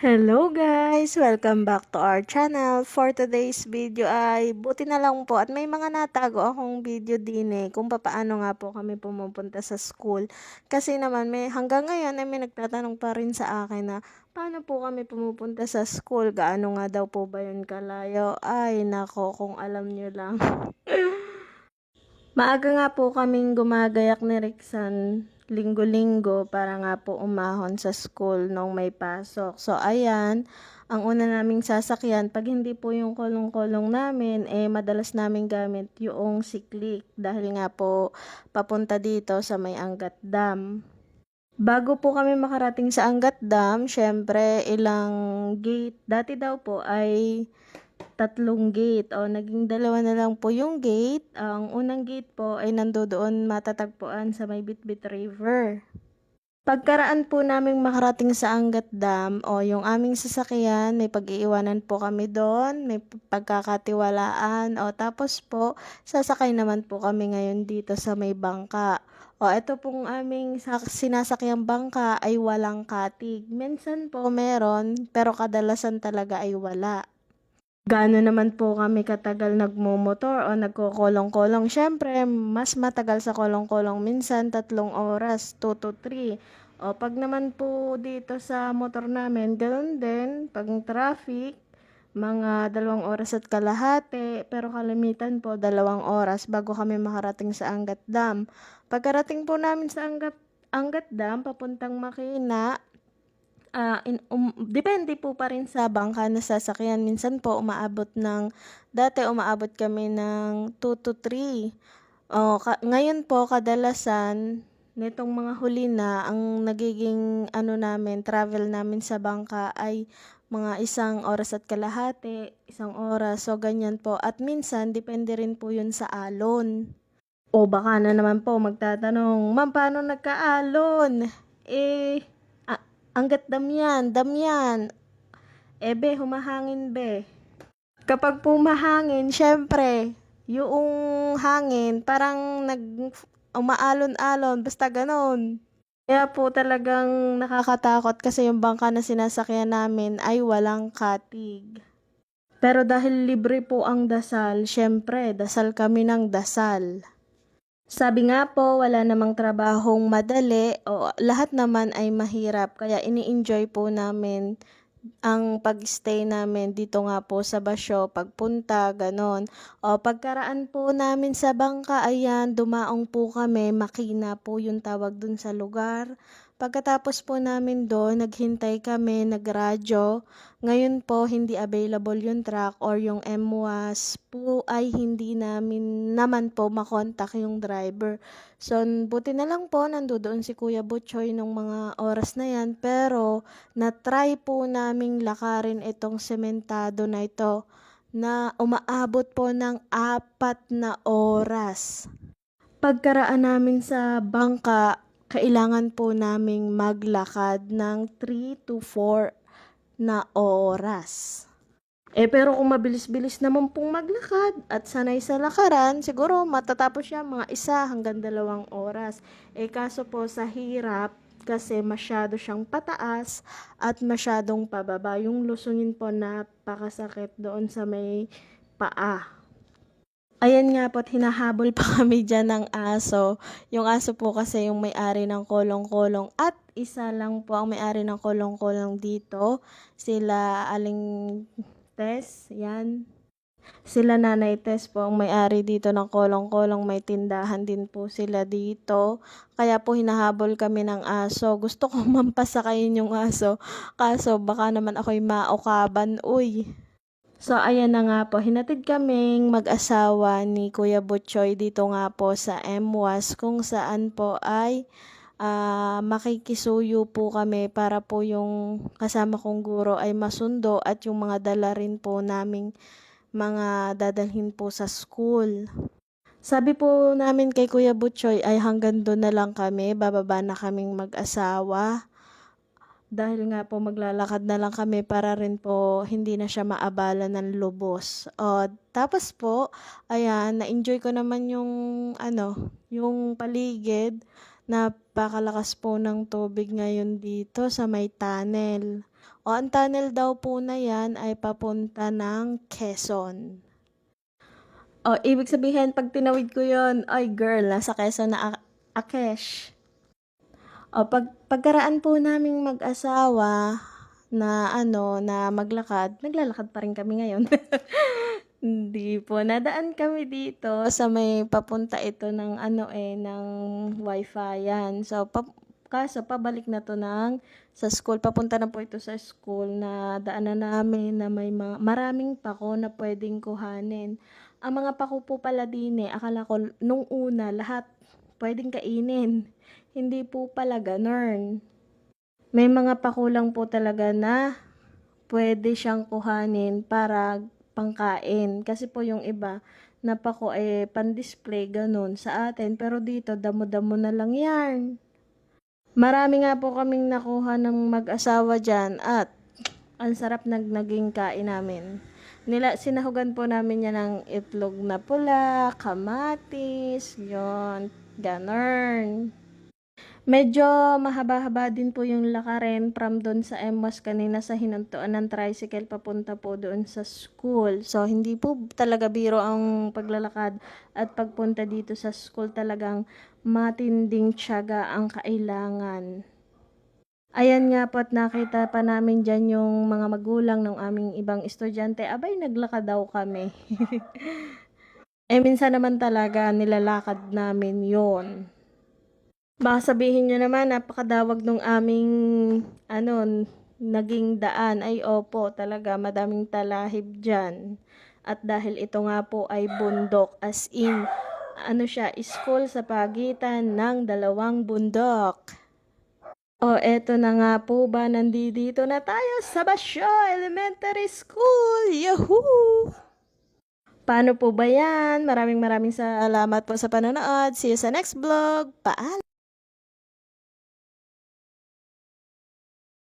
Hello guys! Welcome back to our channel. For today's video ay buti na lang po at may mga natago akong video din eh kung paano nga po kami pumupunta sa school. Kasi naman may hanggang ngayon ay may nagtatanong pa rin sa akin na paano po kami pumupunta sa school? Gaano nga daw po ba yun kalayo? Ay nako kung alam nyo lang. Maaga nga po kaming gumagayak ni Rixan linggo-linggo para nga po umahon sa school nung may pasok. So, ayan, ang una naming sasakyan, pag hindi po yung kolong-kolong namin, eh, madalas namin gamit yung siklik dahil nga po papunta dito sa may Angat Dam. Bago po kami makarating sa Angat Dam, syempre, ilang gate. Dati daw po ay tatlong gate o naging dalawa na lang po yung gate. Ang unang gate po ay nandoon matatagpuan sa may Bitbit River. Pagkaraan po naming makarating sa Angat Dam o yung aming sasakyan, may pag-iiwanan po kami doon, may pagkakatiwalaan o tapos po sasakay naman po kami ngayon dito sa may bangka. O ito pong aming sinasakyang bangka ay walang katig. Minsan po meron pero kadalasan talaga ay wala. Gaano naman po kami katagal nagmumotor o nagkokolong-kolong. Siyempre, mas matagal sa kolong-kolong. Minsan, tatlong oras, 2 to 3. O pag naman po dito sa motor namin, ganoon din. Pag traffic, mga dalawang oras at kalahati. Pero kalimitan po, dalawang oras bago kami makarating sa Angat Dam. Pagkarating po namin sa Angat, Angat Dam, papuntang Makina, Ah, in um, depende po pa rin sa bangka na sasakyan. Minsan po umaabot ng dati umaabot kami ng 2 to 3. Oh, ka, ngayon po kadalasan nitong mga huli na ang nagiging ano namin, travel namin sa bangka ay mga isang oras at kalahati, isang oras, so ganyan po. At minsan, depende rin po yun sa alon. O baka na naman po magtatanong, Ma'am, paano nagkaalon? Eh, Anggat dam yan, dam yan. Eh humahangin be. Kapag pumahangin, syempre, yung hangin, parang nag umaalon-alon, basta ganon. Kaya po talagang nakakatakot kasi yung bangka na sinasakyan namin ay walang katig. Pero dahil libre po ang dasal, syempre, dasal kami ng dasal. Sabi nga po, wala namang trabahong madali o lahat naman ay mahirap kaya ini-enjoy po namin ang pag-stay namin dito nga po sa Basyo, pagpunta, ganon. O pagkaraan po namin sa bangka, ayan, dumaong po kami, makina po yung tawag dun sa lugar. Pagkatapos po namin doon, naghintay kami, nagradyo. Ngayon po, hindi available yung truck or yung MWAS po ay hindi namin naman po makontak yung driver. So, buti na lang po, nandoon si Kuya Butchoy nung mga oras na yan. Pero, na-try po naming lakarin itong sementado na ito na umaabot po ng apat na oras. Pagkaraan namin sa bangka, kailangan po naming maglakad ng 3 to 4 na oras. Eh pero kung mabilis-bilis naman pong maglakad at sanay sa lakaran, siguro matatapos siya mga isa hanggang dalawang oras. Eh kaso po sa hirap, kasi masyado siyang pataas at masyadong pababa. Yung lusungin po napakasakit doon sa may paa. Ayan nga po't hinahabol pa kami dyan ng aso. Yung aso po kasi yung may-ari ng kolong-kolong at isa lang po ang may-ari ng kolong-kolong dito. Sila Aling Tess, yan. Sila Nanay Tess po ang may-ari dito ng kolong-kolong. May tindahan din po sila dito. Kaya po hinahabol kami ng aso. Gusto ko mampasakayin yung aso. Kaso baka naman ako'y maukaban. Uy, So, ayan na nga po. Hinatid kaming mag-asawa ni Kuya Butchoy dito nga po sa MWAS kung saan po ay uh, makikisuyo po kami para po yung kasama kong guro ay masundo at yung mga dala rin po naming mga dadalhin po sa school. Sabi po namin kay Kuya Butchoy ay hanggang doon na lang kami, bababa na kaming mag-asawa dahil nga po maglalakad na lang kami para rin po hindi na siya maabala ng lubos. O, tapos po, ayan, na-enjoy ko naman yung ano, yung paligid. Napakalakas po ng tubig ngayon dito sa may tunnel. O ang tunnel daw po na yan ay papunta ng Quezon. O, ibig sabihin, pag tinawid ko yon ay girl, nasa Quezon na A- Akesh. O, pag, pagkaraan po naming mag-asawa na ano, na maglakad, naglalakad pa rin kami ngayon. Hindi po. Nadaan kami dito sa may papunta ito ng ano eh, ng wifi yan. So, pa, kaso pabalik na to ng sa school. Papunta na po ito sa school na daanan namin na may mga, maraming pako na pwedeng kuhanin. Ang mga pako po pala din eh, akala ko nung una lahat pwedeng kainin. Hindi po pala ganun. May mga pako lang po talaga na pwede siyang kuhanin para pangkain. Kasi po yung iba, napako eh pan-display ganun sa atin. Pero dito, damo-damo na lang yan. Marami nga po kaming nakuha ng mag-asawa dyan at ang sarap nag naging kain namin. Nila, sinahugan po namin yan ng itlog na pula, kamatis, yon ganern. Medyo mahaba-haba din po yung lakarin from doon sa MWAS kanina sa hinantuan ng tricycle papunta po doon sa school. So, hindi po talaga biro ang paglalakad at pagpunta dito sa school talagang matinding tiyaga ang kailangan. Ayan nga po at nakita pa namin dyan yung mga magulang ng aming ibang estudyante. Abay, naglakad daw kami. eh, minsan naman talaga nilalakad namin yon Baka sabihin nyo naman, napakadawag nung aming, ano, naging daan. Ay, opo, talaga, madaming talahib dyan. At dahil ito nga po ay bundok, as in, ano siya, school sa pagitan ng dalawang bundok. O, eto na nga po ba, nandito na tayo sa Basyo Elementary School! Yahoo! Paano po ba yan? Maraming maraming salamat po sa panonood. See you sa next vlog. Paalam!